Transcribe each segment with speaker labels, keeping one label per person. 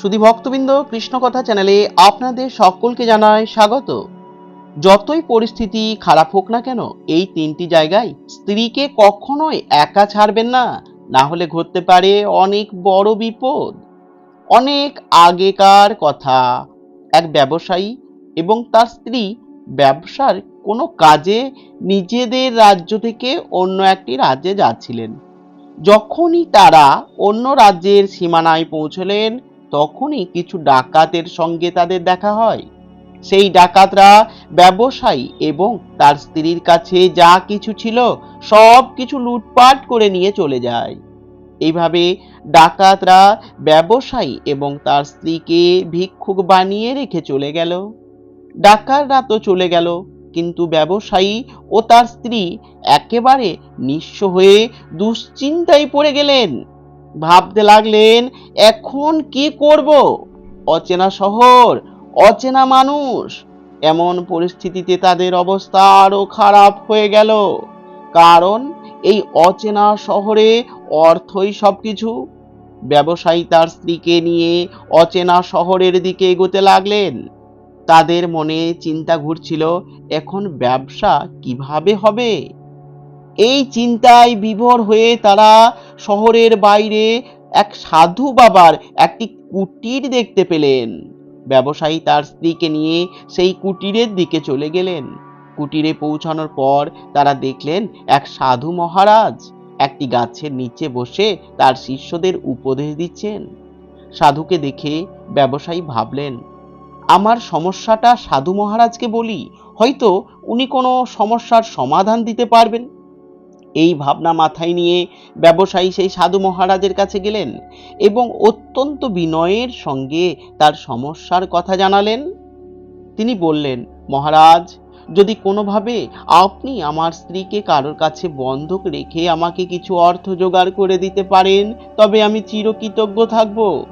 Speaker 1: সুধী ভক্তবৃন্দ, কৃষ্ণকথা চ্যানেলে আপনাদের সকলকে জানায় স্বাগত। যতই পরিস্থিতি খারাপ হোক না কেন, এই তিনটি জায়গায় স্ত্রীকে কখনোই একা ছাড়বেন না না হলে ঘটতে পারে অনেক বড় বিপদ। অনেক আগেকার কথা। এক ব্যবসায়ী এবং তার স্ত্রী ব্যবসার কোনো কাজে নিজেদের রাজ্য থেকে অন্য একটি রাজ্যে যাচ্ছিলেন। যখনই তারা অন্য রাজ্যের সীমানায় পৌঁছলেন তখনই কিছু ডাকাতের সঙ্গে তাদের দেখা হয়। সেই ডাকাতরা ব্যবসায়ী এবং তার স্ত্রীর কাছে যা কিছু ছিল সব কিছু লুটপাট করে নিয়ে চলে যায়। এইভাবে ডাকাতরা ব্যবসায়ী এবং তার স্ত্রীকে ভিক্ষুক বানিয়ে রেখে চলে গেল। ডাকাতরা তো চলে গেল, কিন্তু ব্যবসায়ী ও তার স্ত্রী একেবারে নিঃস্ব হয়ে দুশ্চিন্তায় পড়ে গেলেন। ভাবতে লাগলেন, এখন কি করব? অচেনা শহর, অচেনা মানুষ। এমন পরিস্থিতিতে তাদের অবস্থা আরও খারাপ হয়ে গেল। কারণ এই অচেনা শহরে অর্থই সবকিছু। ব্যবসায়ী তার স্ত্রীকে নিয়ে অচেনা শহরের দিকে এগোতে লাগলেন। তাদের মনে চিন্তা ঘুরছিল, এখন ব্যবসা কীভাবে হবে? এই চিন্তায় বিভোর হয়ে তারা শহরের বাইরে এক সাধু বাবার একটি কুটির দেখতে পেলেন। ব্যবসায়ী তার স্ত্রীকে নিয়ে সেই কুটিরের দিকে চলে গেলেন। কুটিরে পৌঁছানোর পর তারা দেখলেন এক সাধু মহারাজ একটি গাছের নিচে বসে তার শিষ্যদের উপদেশ দিচ্ছেন। সাধুকে দেখে ব্যবসায়ী ভাবলেন, আমার সমস্যাটা সাধু মহারাজকে বলি, হয়তো উনি কোনো সমস্যার সমাধান দিতে পারবেন। এই ভাবনা মাথায় নিয়ে ব্যবসায়ী সেই সাধু মহারাজের কাছে গেলেন এবং অত্যন্ত বিনয়ের সঙ্গে তার সমস্যার কথা জানালেন। তিনি বললেন, মহারাজ, যদি কোনোভাবে আপনি আমার স্ত্রীকে কারোর কাছে বন্ধক রেখে আমাকে কিছু অর্থ জোগাড় করে দিতে পারেন, তবে আমি চিরকৃতজ্ঞ থাকব।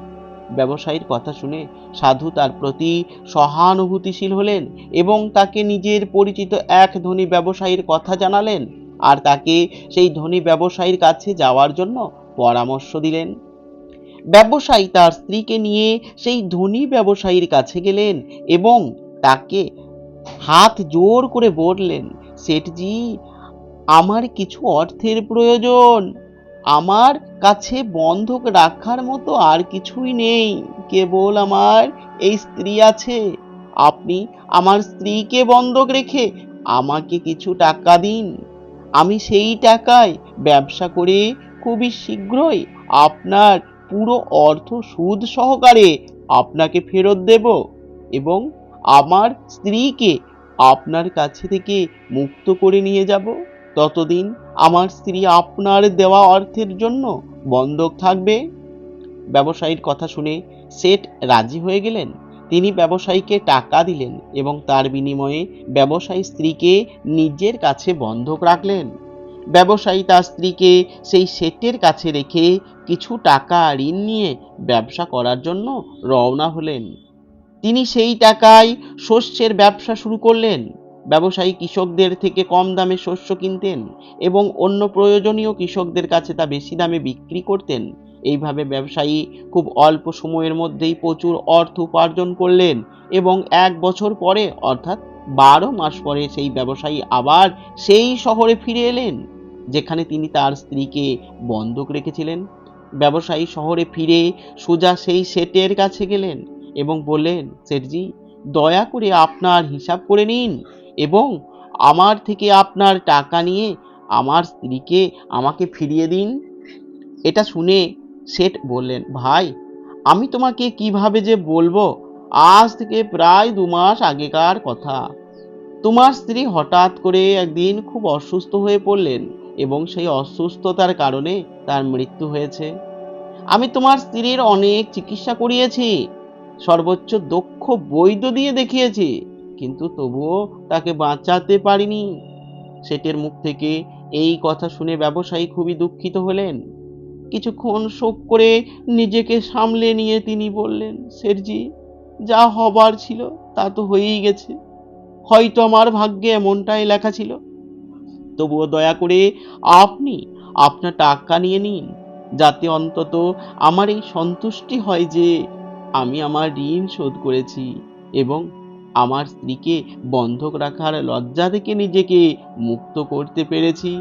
Speaker 1: ব্যবসায়ীর কথা শুনে সাধু তার প্রতি সহানুভূতিশীল হলেন এবং তাকে নিজের পরিচিত এক ধনী ব্যবসায়ীর কথা জানালেন। আর তাকে সেই ধনী ব্যবসায়ীর কাছে যাওয়ার জন্য পরামর্শ দিলেন। ব্যবসায়ী তার স্ত্রীকে নিয়ে সেই ধনী ব্যবসায়ীর কাছে গেলেন এবং তাকে হাত জোর করে বললেন, সেঠজি, আমার কিছু অর্থের প্রয়োজন। আমার কাছে বন্ধক রাখার মতো আর কিছুই নেই। কেবল আমার এই স্ত্রী আছে। আপনি আমার স্ত্রীকে বন্ধক রেখে আমাকে কিছু টাকা দিন। আমি সেই টাকায় ব্যবসা করে খুবই শীঘ্রই আপনার পুরো অর্থ সুদ সহকারে আপনাকে ফেরত দেব এবং আমার স্ত্রীকে আপনার কাছে থেকে মুক্ত করে নিয়ে যাব। ততদিন আমার স্ত্রী আপনার দেওয়া অর্থের জন্য বন্ধক থাকবে। ব্যবসায়ীর কথা শুনে সেট রাজি হয়ে গেলেন। তিনি ব্যবসায়ীকে টাকা দিলেন এবং তার বিনিময়ে ব্যবসায়ী স্ত্রীকে নিজের কাছে বন্ধক রাখলেন। ব্যবসায়ী তার স্ত্রীকে সেই সেটের কাছে রেখে কিছু টাকা ঋণ নিয়ে ব্যবসা করার জন্য রওনা হলেন। তিনি সেই টাকায় শস্যের ব্যবসা শুরু করলেন। ব্যবসায়ী কৃষকদের থেকে কম দামে শস্য কিনতেন এবং অন্য প্রয়োজনীয় কৃষকদের কাছে তা বেশি দামে বিক্রি করতেন। এইভাবে ব্যবসায়ী খুব অল্প সময়ের মধ্যেই প্রচুর অর্থ উপার্জন করলেন এবং এক বছর পরে, অর্থাৎ বারো মাস পরে সেই ব্যবসায়ী আবার সেই শহরে ফিরে এলেন, যেখানে তিনি তার স্ত্রীকে বন্ধক রেখেছিলেন। ব্যবসায়ী শহরে ফিরে সোজা সেই সেটের কাছে গেলেন এবং বললেন সেটজি দয়া করে আপনার হিসাব করে নিন এবং আমার থেকে আপনার টাকা নিয়ে আমার স্ত্রীকে আমাকে ফিরিয়ে দিন। এটা শুনে সেট বললেন, ভাই, আমি তোমাকে কীভাবে যে বলব? আজ থেকে প্রায় দু মাস আগেকার কথা। তোমার স্ত্রী হঠাৎ করে একদিন খুব অসুস্থ হয়ে পড়লেন এবং সেই অসুস্থতার কারণে তার মৃত্যু হয়েছে। আমি তোমার স্ত্রীর অনেক চিকিৎসা করিয়েছি, সর্বোচ্চ দক্ষ বৈদ্য দিয়ে দেখিয়েছি, কিন্তু তবুও তাকে বাঁচাতে পারিনি। সেটের মুখ থেকে এই কথা শুনে ব্যবসায়ী খুবই দুঃখিত হলেন। কিছুক্ষণ শোক করে নিজেকে সামলে নিয়ে তিনি বললেন শেঠজি যা হবার ছিল তা তো হয়েই গেছে। হয়তো আমার ভাগ্যে এমনটাই লেখা ছিল। তবুও দয়া করে আপনি আপনার টাকা নিয়ে নিন, যাতে অন্তত আমার এই সন্তুষ্টি হয় যে আমি আমার ঋণ শোধ করেছি এবং আমার স্ত্রীকে বন্ধক রাখার লজ্জা থেকে নিজেকে মুক্ত করতে পেরেছি।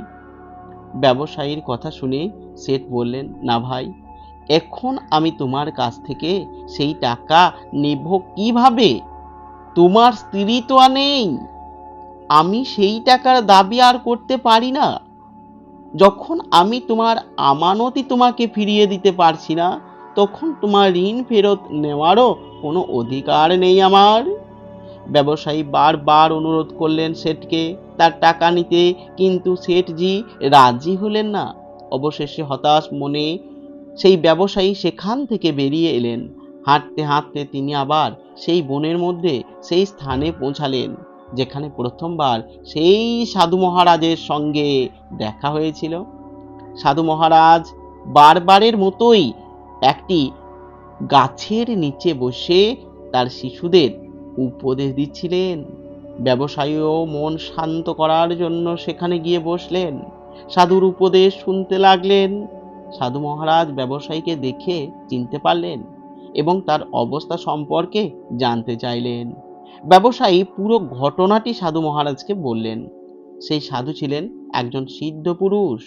Speaker 1: ব্যবসায়ীর কথা শুনে শেঠ বললেন, না ভাই, এখন আমি তোমার কাছ থেকে সেই টাকা নেব কীভাবে? তোমার স্ত্রী তো আর নেই। আমি সেই টাকার দাবি আর করতে পারি না। যখন আমি তোমার আমানতই তোমাকে ফিরিয়ে দিতে পারছি না, তখন তোমার ঋণ ফেরত নেওয়ারও কোনো অধিকার নেই আমার। ব্যবসায়ী বারবার অনুরোধ করলেন শেঠকে তার টাকা নিতে, কিন্তু শেঠজি রাজি হলেন না। অবশেষে হতাশ মনে সেই ব্যবসায়ী সেখান থেকে বেরিয়ে এলেন। হাঁটতে হাঁটতে তিনি আবার সেই বনের মধ্যে, সেই স্থানে পৌঁছালেন, যেখানে প্রথমবার সেই সাধু মহারাজের সঙ্গে দেখা হয়েছিল। সাধু মহারাজ বারবারের মতোই একটি গাছের নিচে বসে তার শিশুদের উপদেশ দিচ্ছিলেন। ব্যবসায়ীও মন শান্ত করার জন্য সেখানে গিয়ে বসলেন। সাধুর উপদেশ শুনতে লাগলেন। সাধু মহারাজ ব্যবসায়ীকে দেখে চিনতে পারলেন এবং তার অবস্থা সম্পর্কে জানতে চাইলেন। ব্যবসায়ী পুরো ঘটনাটি সাধু মহারাজকে বললেন। সেই সাধু ছিলেন একজন সিদ্ধ পুরুষ।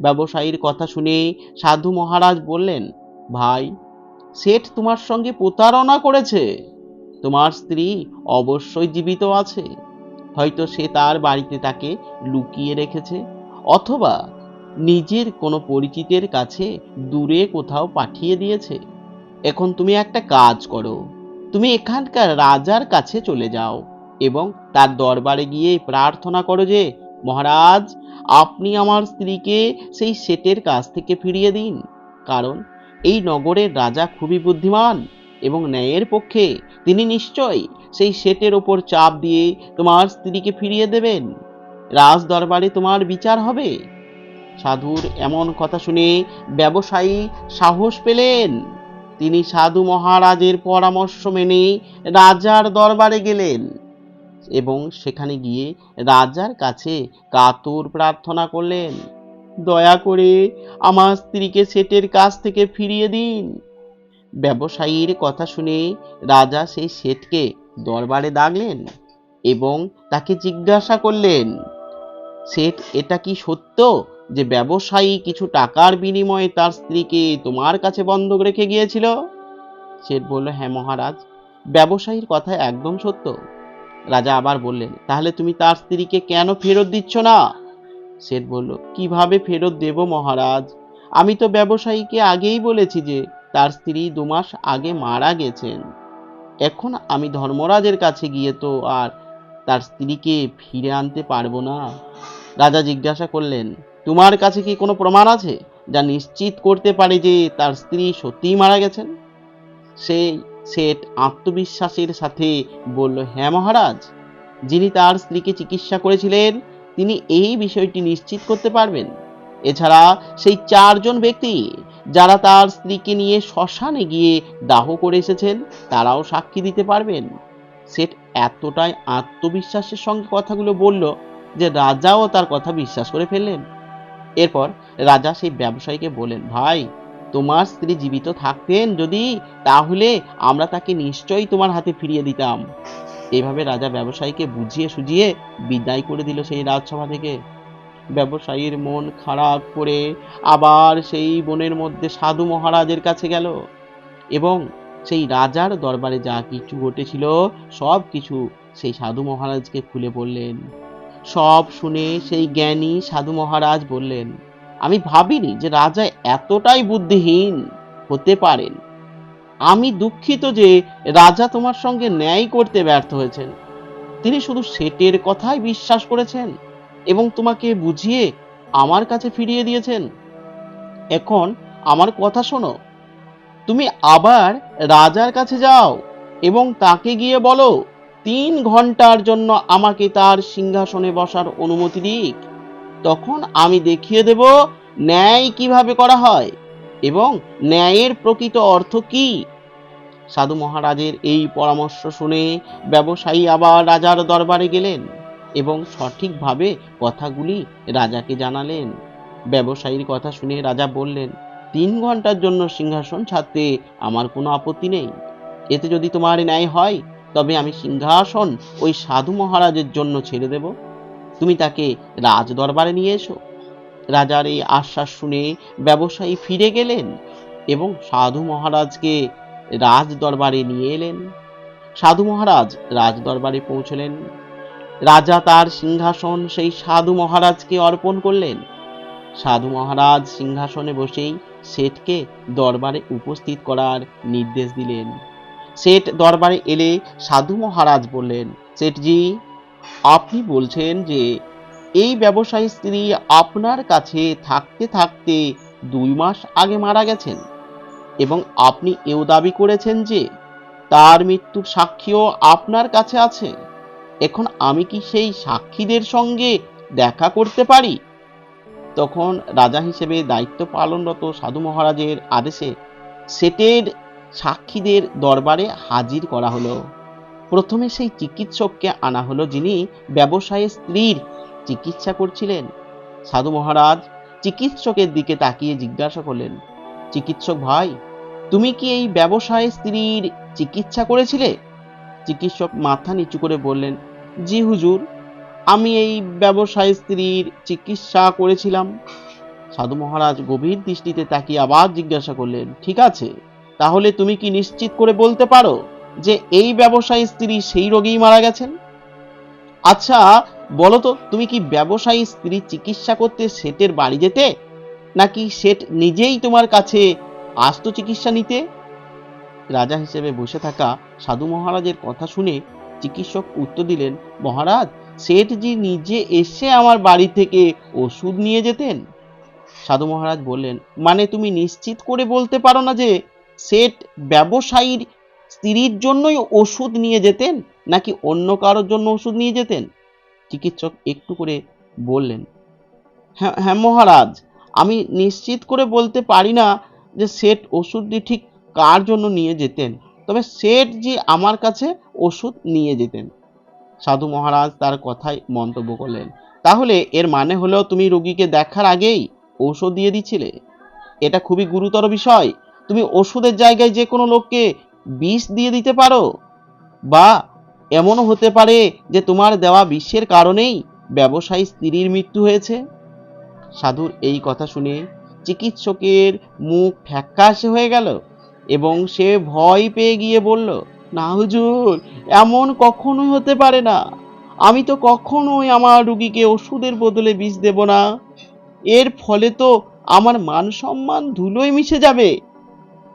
Speaker 1: ব্যবসায়ীর কথা শুনে সাধু মহারাজ বললেন, ভাই শেঠ তোমার সঙ্গে প্রতারণা করেছে। তোমার স্ত্রী অবশ্যই জীবিত আছে। হয়তো সে তার বাড়িতে তাকে লুকিয়ে রেখেছে, অথবা নিজের কোনো পরিচিতের কাছে দূরে কোথাও পাঠিয়ে দিয়েছে। এখন তুমি একটা কাজ করো, তুমি এখানকার রাজার কাছে চলে যাও এবং তার দরবারে গিয়ে প্রার্থনা করো যে, মহারাজ, আপনি আমার স্ত্রীকে সেই সেটের কাছ থেকে ফিরিয়ে দিন, কারণ এই নগরের রাজা খুবই বুদ্ধিমান। এবং ন্যায়ের পক্ষে তিনি নিশ্চয় সেই সেটের ওপর চাপ দিয়ে তোমার স্ত্রীকে ফিরিয়ে দেবেন। রাজ দরবারে তোমার বিচার হবে। সাধুর এমন কথা শুনে ব্যবসায়ী সাহস পেলেন। তিনি সাধু মহারাজের পরামর্শ মেনে রাজার দরবারে গেলেন এবং সেখানে গিয়ে রাজার কাছে কাতর প্রার্থনা করলেন, দয়া করে আমার স্ত্রীকে সেটের কাছ থেকে ফিরিয়ে দিন। ব্যবসায়ীর কথা শুনে রাজা সেই শেঠকে দরবারে ডাকলেন এবং তাকে জিজ্ঞাসা করলেন, শেঠ, এটা কি সত্য যে ব্যবসায়ী কিছু টাকার বিনিময়ে তার স্ত্রীকে তোমার কাছে বন্ধক রেখে গিয়েছিল? শেঠ বলল হ্যাঁ মহারাজ, ব্যবসায়ীর কথা একদম সত্য। রাজা আবার বললেন, তাহলে তুমি তার স্ত্রীকে কেন ফেরত দিচ্ছ না? শেঠ বলল, কীভাবে ফেরত দেব মহারাজ? আমি তো ব্যবসায়ীকে আগেই বলেছি যে তার স্ত্রী দু মাস আগে মারা গেছেন। এখন আমি ধর্মরাজের কাছে গিয়ে তো আর তার স্ত্রীকে ফিরে আনতে পারব না। রাজা জিজ্ঞাসা করলেন, তোমার কাছে কি কোনো প্রমাণ আছে যা নিশ্চিত করতে পারে যে তার স্ত্রী সত্যিই মারা গেছেন? সেই সেট আত্মবিশ্বাসের সাথে বলল হ্যাঁ মহারাজ, যিনি তার স্ত্রীকে চিকিৎসা করেছিলেন, তিনি এই বিষয়টি নিশ্চিত করতে পারবেন। এছাড়া সেই চারজন ব্যক্তি যারা তার স্ত্রীকে নিয়ে শ্মশানে গিয়ে দাহ করে এসেছেন, তারাও সাক্ষী দিতে পারবেন। সেট এতটাই আত্মবিশ্বাসের সঙ্গে কথাগুলো বলল যে রাজাও তার কথা বিশ্বাস করে ফেললেন। এরপর রাজা সেই ব্যবসায়ীকে বলেন ভাই, তোমার স্ত্রী জীবিত থাকতেন যদি, তাহলে আমরা তাকে নিশ্চয়ই তোমার হাতে ফিরিয়ে দিতাম। এভাবে রাজা ব্যবসায়ীকে বুঝিয়ে সুঝিয়ে বিদায় করে দিল সেই রাজসভা থেকে। ব্যবসায়ীর মন খারাপ করে আবার সেই বনের মধ্যে সাধু মহারাজের কাছে গেল। এবং সেই রাজার দরবারে যা কিছু ঘটেছিল, সব কিছু সেই সাধু মহারাজকে খুলে বললেন। সব শুনে সেই জ্ঞানী সাধু মহারাজ বললেন, আমি ভাবিনি যে রাজা এতটাই বুদ্ধিহীন হতে পারেন। আমি দুঃখিত যে রাজা তোমার সঙ্গে ন্যায় করতে ব্যর্থ হয়েছেন। তিনি শুধু সেটের কথাই বিশ্বাস করেছেন। এবং তোমাকে বুঝিয়ে আমার কাছে ফিরিয়ে দিয়েছেন। এখন আমার কথা শোনো। তুমি আবার রাজার কাছে যাও এবং তাকে গিয়ে বলো, তিন ঘণ্টার জন্য আমাকে তার সিংহাসনে বসার অনুমতি দিক। তখন আমি দেখিয়ে দেব ন্যায় কীভাবে করা হয় এবং ন্যায়ের প্রকৃত অর্থ কি। সাধু মহারাজের এই পরামর্শ শুনে ব্যবসায়ী আবার রাজার দরবারে গেলেন। এবং সঠিকভাবে কথাগুলি রাজাকে জানালেন। ব্যবসায়ীর কথা শুনে রাজা বললেন, তিন ঘণ্টার জন্য সিংহাসন ছাড়তে আমার কোনো আপত্তি নেই। এতে যদি তোমার ন্যায় হয়, তবে আমি সিংহাসন ওই সাধু মহারাজের জন্য ছেড়ে দেব। তুমি তাকে রাজ দরবারে নিয়ে এসো। রাজার এই আশ্বাস শুনে ব্যবসায়ী ফিরে গেলেন এবং সাধু মহারাজকে রাজ দরবারে নিয়ে এলেন। সাধু মহারাজ রাজ দরবারে পৌঁছলেন। রাজা তার সিংহাসন সেই সাধু মহারাজকে অর্পণ করলেন। সাধু মহারাজ সিংহাসনে বসেই শেঠকে দরবারে উপস্থিত করার নির্দেশ দিলেন। শেঠ দরবারে এলে সাধু মহারাজ বললেন শেঠজি আপনি বলছেন যে এই ব্যবসায়ী স্ত্রী আপনার কাছে থাকতে থাকতে দুই মাস আগে মারা গেছেন এবং আপনি এও দাবি করেছেন যে তার মৃত্যুর সাক্ষীও আপনার কাছে আছে। এখন আমি কি সেই সাক্ষীদের সঙ্গে দেখা করতে পারি? তখন রাজা হিসেবে দায়িত্ব পালনরত সাধু মহারাজের আদেশে সেটের সাক্ষীদের দরবারে হাজির করা হলো। প্রথমে সেই চিকিৎসককে আনা হলো যিনি ব্যবসায়ের স্ত্রীর চিকিৎসা করছিলেন। সাধু মহারাজ চিকিৎসকের দিকে তাকিয়ে জিজ্ঞাসা করলেন, চিকিৎসক ভাই, তুমি কি এই ব্যবসায়ের স্ত্রীর চিকিৎসা করেছিলে? চিকিৎসক মাথা নিচু করে বললেন জি হুজুর, আমি এই ব্যবসায় স্ত্রীর চিকিৎসা করেছিলাম। সাধু মহারাজ গভীর দৃষ্টিতে তাকিয়ে আবার জিজ্ঞাসা করলেন, ঠিক আছে, তাহলে তুমি কি নিশ্চিত করে বলতে পারো যে এই ব্যবসায়ী স্ত্রী সেই রোগেই মারা গেছেন? আচ্ছা বলো তো, তুমি কি ব্যবসায়ী স্ত্রী চিকিৎসা করতে সেটের বাড়ি যেতে, নাকি সেট নিজেই তোমার কাছে আসতো চিকিৎসা নিতে? রাজা হিসেবে বসে থাকা সাধু মহারাজের কথা শুনে চিকিৎসক উত্তর দিলেন, মহারাজ, শেঠজি নিজে এসে আমার বাড়ি থেকে ওষুধ নিয়ে যেতেন? সাধু মহারাজ বললেন মানে তুমি নিশ্চিত করে বলতে পারো না যে শেঠ ব্যবসায়ীর স্ত্রীর জন্যই ওষুধ নিয়ে যেতেন, নাকি অন্য কারোর জন্য ওষুধ নিয়ে যেতেন? চিকিৎসক একটু করে বললেন হ্যাঁ হ্যাঁ মহারাজ, আমি নিশ্চিত করে বলতে পারি না যে শেঠ ওষুধটি ঠিক কার জন্য নিয়ে যেতেন। তবে শেঠ জি আমার কাছে ওষুধ নিয়ে যেতেন। সাধু মহারাজ তার কথায় মন্তব্য করলেন, তাহলে এর মানে হলো তুমি রোগীকে দেখার আগেই ঔষধ দিয়ে দিচ্ছিলে এটা খুবই গুরুতর বিষয়। তুমি ওষুধের জায়গায় যে কোনো লোককে বিষ দিয়ে দিতে পারো বা এমনও হতে পারে যে তোমার দেওয়া বিষের কারণেই ব্যবসায়ী স্ত্রীর মৃত্যু হয়েছে? সাধুর এই কথা শুনে চিকিৎসকের মুখ ফ্যাক্কাশে হয়ে গেল। এবং সে ভয় পেয়ে গিয়ে বলল, না হুজুর, এমন কখনোই হতে পারে না। আমি তো কখনোই আমার রুগীকে ওষুধের বদলে বিষ দেব না। এর ফলে তো আমার মান সম্মান ধুলোয় মিশে যাবে।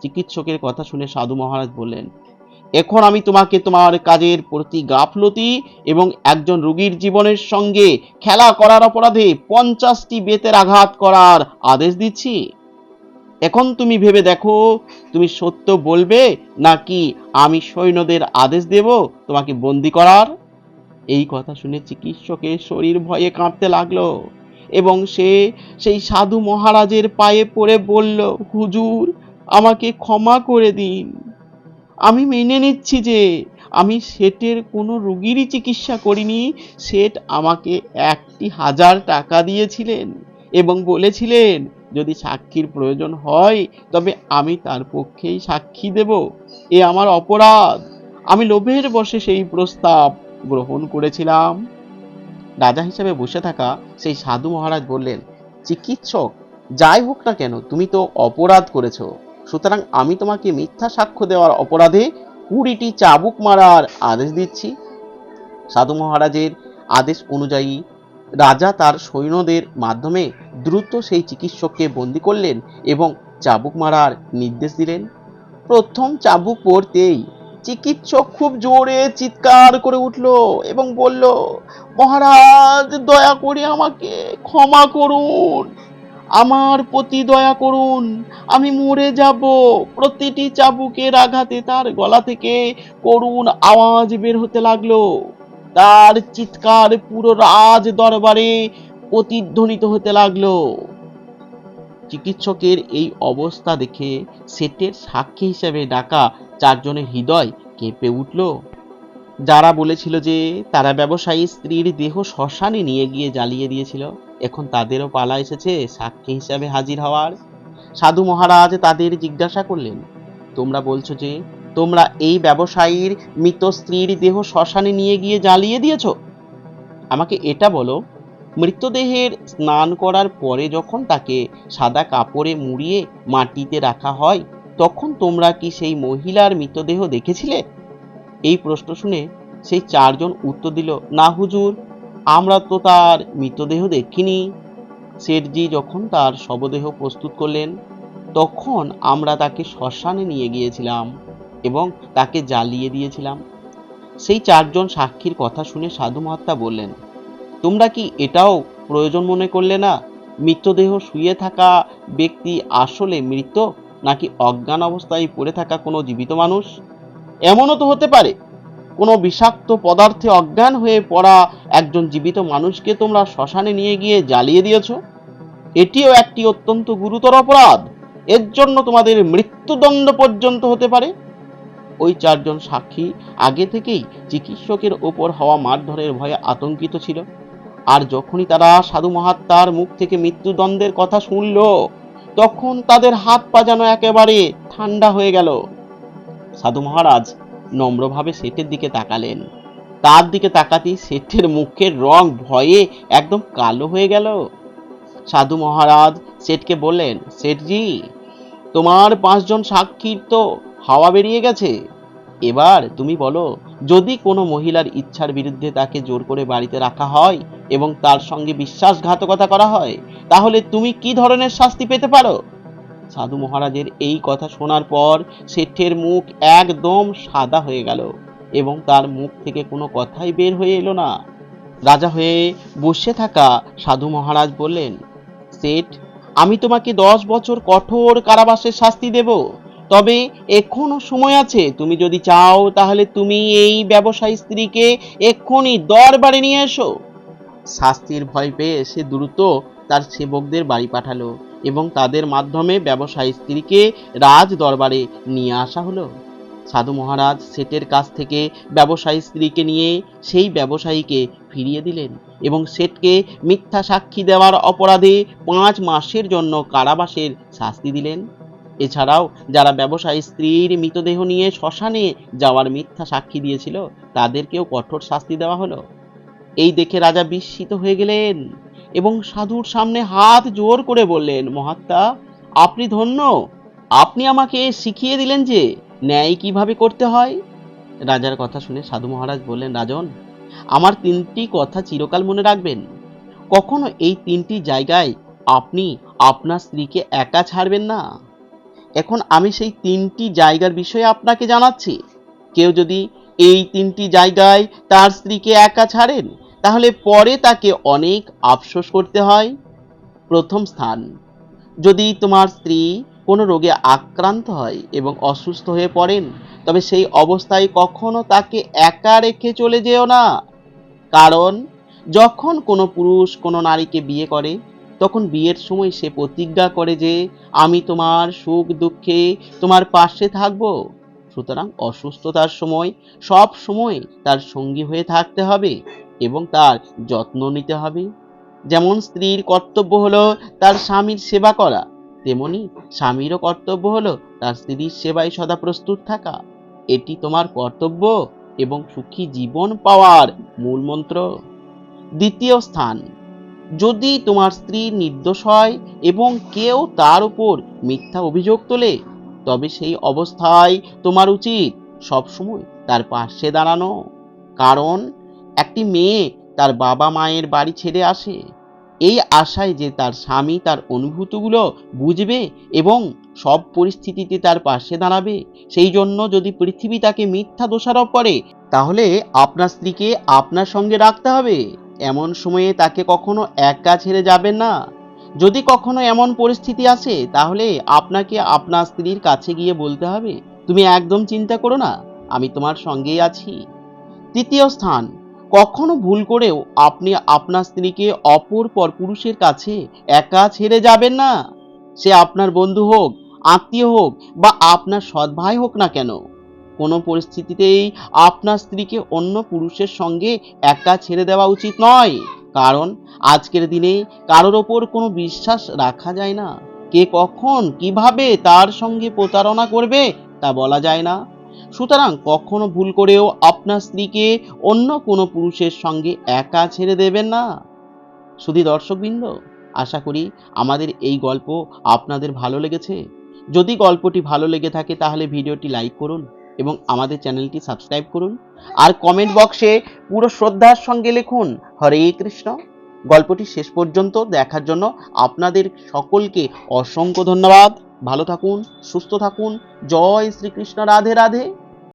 Speaker 1: চিকিৎসকের কথা শুনে সাধু মহারাজ বললেন, এখন আমি তোমাকে তোমার কাজের প্রতি গাফলতি এবং একজন রুগীর জীবনের সঙ্গে খেলা করার অপরাধে পঞ্চাশটি বেতের আঘাত করার আদেশ দিচ্ছি। এখন তুমি ভেবে দেখো, তুমি সত্য বলবে নাকি আমি সৈন্যদের আদেশ দেব তোমাকে বন্দি করার? এই কথা শুনে চিকিৎসকের শরীর ভয়ে কাঁপতে লাগল এবং সে সেই সাধু মহারাজের পায়ে পড়ে বলল, হুজুর, আমাকে ক্ষমা করে দিন। আমি মেনে নিচ্ছি যে আমি সেটের কোনো রুগীরই চিকিৎসা করিনি। সেট আমাকে একটি হাজার টাকা দিয়েছিলেন এবং বলেছিলেন যদি সাক্ষীর প্রয়োজন হয়, তবে আমি তার পক্ষেই সাক্ষী দেব। এ আমার অপরাধ। আমি লোভের বসে সেই প্রস্তাব গ্রহণ করেছিলাম। রাজা হিসেবে বসে থাকা সেই সাধু মহারাজ বললেন, চিকিৎসক, যাই হোক না কেন, তুমি তো অপরাধ করেছ। সুতরাং আমি তোমাকে মিথ্যা সাক্ষ্য দেওয়ার অপরাধে কুড়িটি চাবুক মারার আদেশ দিচ্ছি। সাধু মহারাজের আদেশ অনুযায়ী রাজা তার সৈন্যদের মাধ্যমে দ্রুত সেই চিকিৎসককে বন্দি করলেন এবং চাবুক মারার নির্দেশ দিলেন। প্রথম চাবুক পড়তেই চিকিৎসক খুব জোরে চিৎকার করে উঠল এবং বলল, মহারাজ, দয়া করে আমাকে ক্ষমা করুন। আমার প্রতি দয়া করুন। আমি মরে যাব। প্রতিটি চাবুকের আঘাতে তার গলা থেকে করুণ আওয়াজ বের হতে লাগল। তার চিৎকার পুরো রাজ দরবারে প্রতিধ্বনিত হতে লাগল। চিকিৎসকের এই অবস্থা দেখে সেটের সাক্ষী হিসেবে ডাকা চারজনের হৃদয় কেঁপে উঠল। যারা বলেছিল যে তারা ব্যবসায়ী স্ত্রীর দেহ শ্মশানে নিয়ে গিয়ে জ্বালিয়ে দিয়েছিল, এখন তাদেরও পালা এসেছে সাক্ষী হিসাবে হাজির হওয়ার। সাধু মহারাজ তাদের জিজ্ঞাসা করলেন, তোমরা বলছো যে তোমরা এই ব্যবসায়ীর মৃত স্ত্রীর দেহ শ্মশানে নিয়ে গিয়ে জ্বালিয়ে দিয়েছ? আমাকে এটা বলো, মৃতদেহের স্নান করার পরে যখন তাকে সাদা কাপড়ে মুড়িয়ে মাটিতে রাখা হয়, তখন তোমরা কি সেই মহিলার মৃতদেহ দেখেছিলে? এই প্রশ্ন শুনে সেই চারজন উত্তর দিল, না হুজুর, আমরা তো তার মৃতদেহ দেখিনি। শেঠজি যখন তার শবদেহ প্রস্তুত করলেন, তখন আমরা তাকে শ্মশানে নিয়ে গিয়েছিলাম। এবং তাকে জ্বালিয়ে দিয়েছিলাম। সেই চারজন সাক্ষীর কথা শুনে সাধু মহাত্মা বললেন, তোমরা কি এটাও প্রয়োজন মনে করলে না, মৃতদেহ শুয়ে থাকা ব্যক্তি আসলে মৃত, নাকি অজ্ঞান অবস্থায় পড়ে থাকা কোনো জীবিত মানুষ? এমনও তো হতে পারে, কোনো বিষাক্ত পদার্থে অজ্ঞান হয়ে পড়া একজন জীবিত মানুষকে তোমরা শ্মশানে নিয়ে গিয়ে জ্বালিয়ে দিয়েছ? এটিও একটি অত্যন্ত গুরুতর অপরাধ। এর জন্য তোমাদের মৃত্যুদণ্ড পর্যন্ত হতে পারে। ওই চারজন সাক্ষী আগে থেকেই চিকিৎসকের ওপর হওয়া মারধরের ভয়ে আতঙ্কিত ছিল। আর যখনই তারা সাধু মহাত্মার মুখ থেকে মৃত্যুদণ্ডের কথা শুনল, তখন তাদের হাত পা যেন একেবারে ঠান্ডা হয়ে গেল। সাধু মহারাজ নম্রভাবে শেঠের দিকে তাকালেন। তার দিকে তাকাতেই শেঠের মুখের রং ভয়ে একদম কালো হয়ে গেল। সাধু মহারাজ শেঠকে বললেন শেঠজি তোমার পাঁচজন সাক্ষীর তো হাওয়া বেরিয়ে গেছে। এবার তুমি বলো, যদি কোনো মহিলার ইচ্ছার বিরুদ্ধে তাকে জোর করে বাড়িতে রাখা হয় এবং তার সঙ্গে বিশ্বাসঘাতকতা করা হয়, তাহলে তুমি কি ধরনের শাস্তি পেতে পারো? সাধু মহারাজের এই কথা শোনার পর শেঠের মুখ একদম সাদা হয়ে গেল এবং তার মুখ থেকে কোনো কথাই বের হয়ে এলো না। রাজা হয়ে বসে থাকা সাধু মহারাজ বললেন, শেঠ আমি তোমাকে দশ বছর কঠোর কারাবাসের শাস্তি দেব। তবে এখনও সময় আছে। তুমি যদি চাও, তাহলে তুমি এই ব্যবসায়ী স্ত্রীকে এক্ষুনি দরবারে নিয়ে এসো। শাস্তির ভয় পেয়ে সে দ্রুত তার সেবকদের বাড়ি পাঠালো এবং তাদের মাধ্যমে ব্যবসায়ী স্ত্রীকে রাজ দরবারে নিয়ে আসা হলো। সাধু মহারাজ সেটের কাছ থেকে ব্যবসায়ী স্ত্রীকে নিয়ে সেই ব্যবসায়ীকে ফিরিয়ে দিলেন এবং সেটকে মিথ্যা সাক্ষী দেওয়ার অপরাধে পাঁচ মাসের জন্য কারাবাসের শাস্তি দিলেন। এছাড়াও যারা ব্যবসায়ী স্ত্রীর মৃতদেহ নিয়ে শ্মশানে যাওয়ার মিথ্যা সাক্ষী দিয়েছিল, তাদেরকেও কঠোর শাস্তি দেওয়া হলো। এই দেখে রাজা বিস্মিত হয়ে গেলেন এবং সাধুর সামনে হাত জোর করে বললেন, মহাত্মা, আপনি ধন্য। আপনি আমাকে শিখিয়ে দিলেন যে ন্যায় কীভাবে করতে হয়? রাজার কথা শুনে সাধু মহারাজ বললেন, রাজন, আমার তিনটি কথা চিরকাল মনে রাখবেন। কখনো এই তিনটি জায়গায় আপনি আপনার স্ত্রীকে একা ছাড়বেন না। এখন আমি সেই তিনটি জায়গার বিষয়ে আপনাকে জানাচ্ছি। কেউ যদি এই তিনটি জায়গায় তার স্ত্রীকে একা ছাড়েন, তাহলে পরে তাকে অনেক আফসোস করতে হয়। প্রথম স্থান, যদি তোমার স্ত্রী কোনো রোগে আক্রান্ত হয় এবং অসুস্থ হয়ে পড়েন, তবে সেই অবস্থায় কখনো তাকে একা রেখে চলে যেও না। কারণ, যখন কোনো পুরুষ কোনো নারীকে বিয়ে করে, তখন বিয়ের সময় সে প্রতিজ্ঞা করে যে, আমি তোমার সুখ দুঃখে তোমার পাশে থাকব। সুতরাং অসুস্থতার সময়, সব সময় তার সঙ্গী হয়ে থাকতে হবে এবং তার যত্ন নিতে হবে। যেমন স্ত্রীর কর্তব্য হলো তার স্বামীর সেবা করা। তেমনি স্বামীরও কর্তব্য হলো তার স্ত্রীর সেবায় সদা প্রস্তুত থাকা। এটি তোমার কর্তব্য এবং সুখী জীবন পাওয়ার মূল মন্ত্র। দ্বিতীয় স্থান, যদি তোমার স্ত্রী নির্দোষ হয় এবং কেউ তার উপর মিথ্যা অভিযোগ তোলে, তবে সেই অবস্থায় তোমার উচিত সবসময় তার পাশে দাঁড়ানো। কারণ একটি মেয়ে তার বাবা মায়ের বাড়ি ছেড়ে আসে। এই আশায় যে তার স্বামী তার অনুভূতিগুলো বুঝবে এবং সব পরিস্থিতিতে তার পাশে দাঁড়াবে, সেই জন্য যদি পৃথিবী তাকে মিথ্যা দোষারোপ করে, তাহলে আপনার স্ত্রীকে আপনার সঙ্গে রাখতে হবে। এমন সময়ে তাকে কখনো একা ছেড়ে যাবেন না। যদি কখনো এমন পরিস্থিতি আসে, তাহলে আপনাকে আপনার স্ত্রীর কাছে গিয়ে বলতে হবে, তুমি একদম চিন্তা করো না, আমি তোমার সঙ্গেই আছি। তৃতীয় স্থান কখনো ভুল করেও আপনি আপনার স্ত্রীকে অপর পর পুরুষের কাছে একা ছেড়ে যাবেন না। সে আপনার বন্ধু হোক, আত্মীয় হোক বা আপনার সৎ ভাই হোক না কেন, কোনো পরিস্থিতিতেই আপনার স্ত্রীকে অন্য পুরুষের সঙ্গে একা ছেড়ে দেওয়া উচিত নয়। কারণ আজকের দিনে কারোর ওপর কোনো বিশ্বাস রাখা যায় না। কে কখন, কীভাবে তার সঙ্গে প্রতারণা করবে তা বলা যায় না। সুতরাং কখনো ভুল করেও আপনার স্ত্রীকে অন্য কোনো পুরুষের সঙ্গে একা ছেড়ে দেবেন না। শুধু দর্শকবৃন্দ, আশা করি আমাদের এই গল্প আপনাদের ভালো লেগেছে। যদি গল্পটি ভালো লেগে থাকে তাহলে ভিডিওটি লাইক করুন এবং আমাদের চ্যানেলটি সাবস্ক্রাইব করুন। আর কমেন্ট বক্সে পুরো শ্রদ্ধার সঙ্গে লিখুন, হরে কৃষ্ণ। গল্পটি শেষ পর্যন্ত দেখার জন্য আপনাদের সকলকে অসংখ্য ধন্যবাদ। ভালো থাকুন, সুস্থ থাকুন। জয় শ্রীকৃষ্ণ, রাধে রাধে।